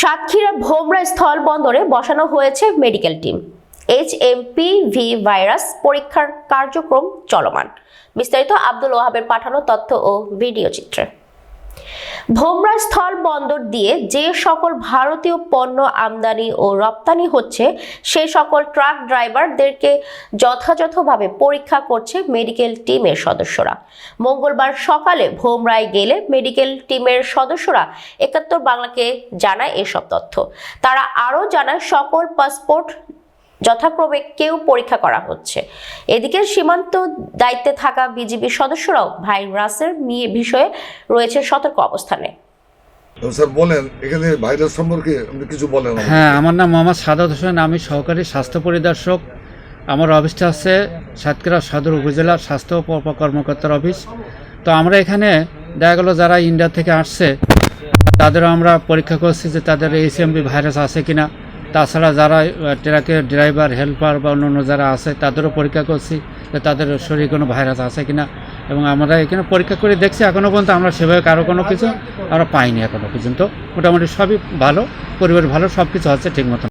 সাতক্ষীরা ভোমরা স্থল বন্দরে বসানো হয়েছে medical team. H V virus পরীক্ষার কার্যক্রম চলমান। বিস্তারিত আব্দুল ওহাবের পাঠানো তথ্য ও ভিডিও চিত্রে। ভোমরা স্থল বন্দর দিয়ে যে সকল ভারতীয় পণ্য আমদানি ও রপ্তানি হচ্ছে, সে সকল ট্রাক ড্রাইভারদেরকে যথাযথভাবে পরীক্ষা করছে মেডিকেল টিমের সদস্যরা। মঙ্গলবার সকালে ভোমরায় গেলে মেডিকেল টিমের সদস্যরা একাত্তর বাংলাকে জানায় এসব তথ্য। তারা আরও জানায়, সকল পাসপোর্ট যথাক্রমে কেউ পরীক্ষা করা হচ্ছে। এদিকে সীমান্ত দায়িত্বে থাকা বিজিবি সদস্যরাও ভাইরাসের নিয়ে বিষয়ে রয়েছে সতর্ক অবস্থানে। স্যার বলেন এখানে ভাইরাস সম্পর্কে আপনি কিছু বলেন হ্যাঁ আমার নাম মোহাম্মদ সাদাত হোসেন আমি সহকারী স্বাস্থ্য পরিদর্শক। আমার অফিসটা আছে সাতক্ষীরা সদর উপজেলা স্বাস্থ্য উপ- কর্মকর্তার অফিস। তো আমরা এখানে দেখা গেলো যারা ইন্ডিয়া থেকে আসছে তাদেরও আমরা পরীক্ষা করছি যে তাদের এইচএমবি ভাইরাস আছে কিনা। তাছাড়া যারা ট্রাকের ড্রাইভার, হেল্পার বা অন্যান্য যারা আছে, তাদেরও পরীক্ষা করছি যে তাদের শরীরে কোনো ভাইরাস আছে কি না এবং আমরা এখানে পরীক্ষা করে দেখছি এখনও পর্যন্ত আমরা সেভাবে কারও কোনো কিছু আমরা পাইনি এখনও পর্যন্ত। মোটামুটি সবই ভালো পরিবার ভালো সব কিছু হচ্ছে ঠিক মতো